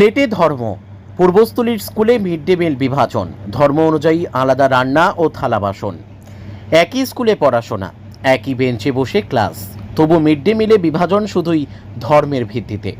প্লেটে ধর্ম। পূর্বস্থলীর স্কুলে মিড ডে মিল বিভাজন। ধর্ম অনুযায়ী আলাদা রান্না ও থালা বাসন। একই স্কুলে পড়াশোনা, একই বেঞ্চে বসে ক্লাস। তবু মিড ডে মিলে বিভাজন শুধুই ধর্মের ভিত্তিতে।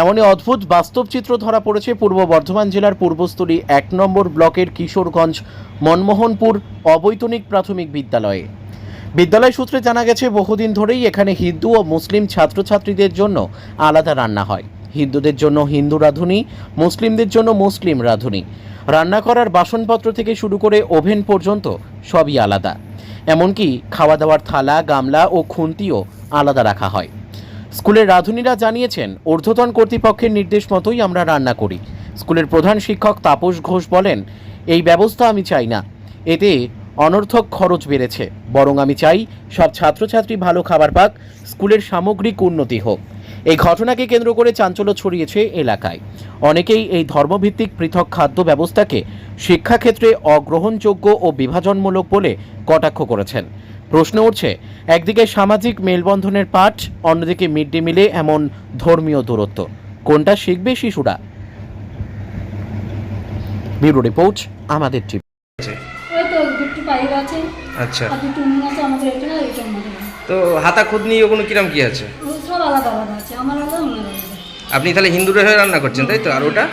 এমনই অদ্ভুত বাস্তব চিত্র ধরা পড়েছে পূর্ব বর্ধমান জেলার পূর্বস্থলী এক নম্বর ব্লকের কিশোরগঞ্জ, মনমোহনপুর অবৈতনিক প্রাথমিক বিদ্যালয়ে। বিদ্যালয় সূত্রে জানা গেছে, বহুদিন ধরেই এখানে হিন্দু ও মুসলিম ছাত্রছাত্রীদের জন্য আলাদা রান্না হয়। হিন্দুদের জন্য হিন্দু রাঁধুনি, মুসলিমদের জন্য মুসলিম রাঁধুনি। রান্না করার বাসনপত্র থেকে শুরু করে ওভেন পর্যন্ত সবই আলাদা। এমনকি খাওয়া দাওয়ার থালা, গামলা ও খুন্তিও আলাদা রাখা হয়। স্কুলের রাঁধুনিরা জানিয়েছেন, ঊর্ধ্বতন কর্তৃপক্ষের নির্দেশ মতোই আমরা রান্না করি। স্কুলের প্রধান শিক্ষক তাপস ঘোষ বলেন, এই ব্যবস্থা আমি চাই না। এতে অনর্থক খরচ বেড়েছে। বরং আমি চাই সব ছাত্রছাত্রী ভালো খাবার পাক, স্কুলের সামগ্রিক উন্নতি হোক। এই ঘটনাকে কেন্দ্র করে চাঞ্চল্য ছড়িয়েছে এলাকায়। অনেকেই এই ধর্মভিত্তিক পৃথক খাদ্য ব্যবস্থাকে শিক্ষাক্ষেত্রে অগ্রহণযোগ্য ও বিভাজনমূলক বলে কটাক্ষ করেছেন। প্রশ্ন উঠছে একদিকে সামাজিক মেলবন্ধনের পাঠ অন্যদিকে মিড ডে মিলে এমন ধর্মীয় দূরত্ব। কোনটা শিখবে শিশুরা? ব্যুরো রিপোর্ট আমাদের আছে। আচ্ছা। তো হাতা খুদনি ওগুলো কিরাম কি আছে? আলাদা আলাদা আছে আমার আলাদা ওনার আলাদা আপনি তাহলে হিন্দুরা হয়ে রান্না করছেন তাই তো? আর ওটা?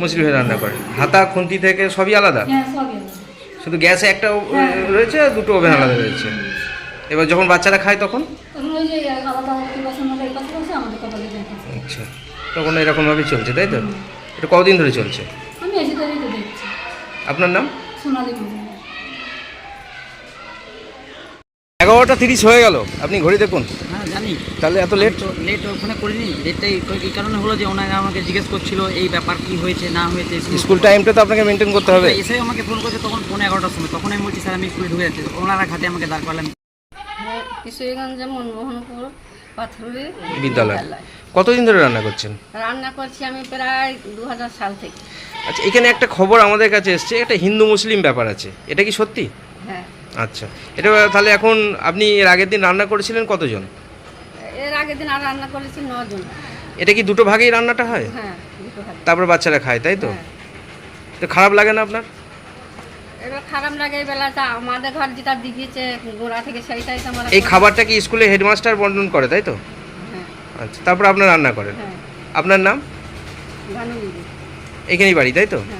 মুসলিম হয়ে রান্না করেন হাতা খুন্তি থেকে সবই আলাদা? হ্যাঁ শুধু গ্যাসে একটা হ্যাঁ। রয়েছে আর দুটো ওভেন আলাদা রয়েছে? এবার যখন বাচ্চারা খায় তখন? আচ্ছা। তখন এরকমভাবেই চলছে তাই তো? এটা কতদিন ধরে চলছে? আপনার নাম? এগারোটা তিরিশ হয়ে গেল। আপনি ঘড়ি দেখুন। তাহলে এত লেট লেট ওখানে করিনি। লেটটাই এই কারণে হলো যে ওনারা আমাকে জিজ্ঞেস করছিল এই ব্যাপার কি হয়েছে না হয়েছে স্কুল টাইমটা তো আপনাকে মেনটেন করতে হবে। এসে আমাকে ফোন করেছে তখন পৌনে এগারোটার সময়। তখন আমি বলছি স্যার আমি স্কুলে ঢুকে যাচ্ছি। ওনারা ঘাটে আমাকে দাঁড় করলাম হ্যাঁ, কিশোরগঞ্জে মনমোহনপুর পাথরে বিদ্যালয়। কতদিন ধরে রান্না করছেন? রান্না করছি আমি প্রায় দু হাজার সাল থেকে। আচ্ছা এখানে একটা খবর আমাদের কাছে এসছে একটা হিন্দু মুসলিম ব্যাপার আছে। এটা কি সত্যি? হ্যাঁ। আচ্ছা এটা তাহলে এখন আপনি এর আগের দিন রান্না করেছিলেন কতজন? এর আগের দিন আর রান্না করেছি নজন। এটা কি দুটো ভাগেই রান্নাটা হয়? হ্যাঁ দুটো তারপর বাচ্চারা খায় তাই তো? হ্যাঁ। তো খারাপ লাগে না আপনার? এবার খারাপ লাগে এই বেলাটা আমাদের ঘর যেটা দিয়েছে গোড়া থেকে সেইটাই তো আমরা এই খাবারটা কি স্কুলে হেডমাস্টার বন্টন করে তাই তো? হ্যাঁ। আচ্ছা তারপর আপনার রান্না করেন। হ্যাঁ। আপনার নাম? ভানু দিদি এখানেই বাড়ি তাই তো? হ্যাঁ।